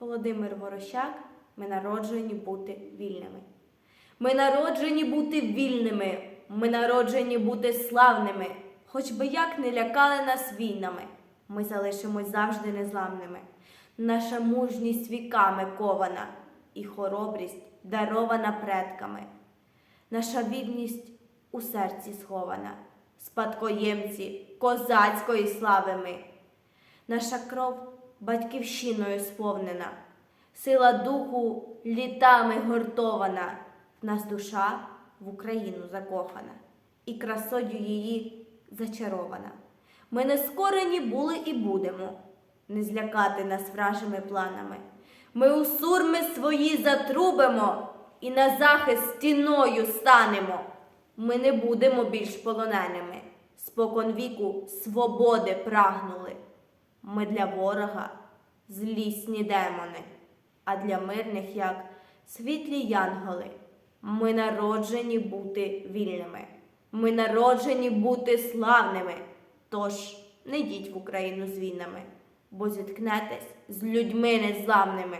Володимир Ворощак, ми народжені бути вільними. Ми народжені бути вільними, ми народжені бути славними, хоч би як не лякали нас війнами, ми залишимось завжди незламними. Наша мужність віками кована, і хоробрість дарована предками. Наша вільність у серці схована, спадкоємці козацької слави ми. Наша кров батьківщиною сповнена, сила духу літами гуртована, в нас душа в Україну закохана, і красою її зачарована. Ми не скорені були і будемо, не злякати нас вражими планами. Ми у сурми свої затрубимо і на захист стіною станемо. Ми не будемо більш полоненими, спокон віку свободи прагнули. Ми для ворога злісні демони, а для мирних, як світлі янголи. Ми народжені бути вільними. Ми народжені бути славними. Тож не йдіть в Україну з війнами, бо зіткнетесь з людьми незламними.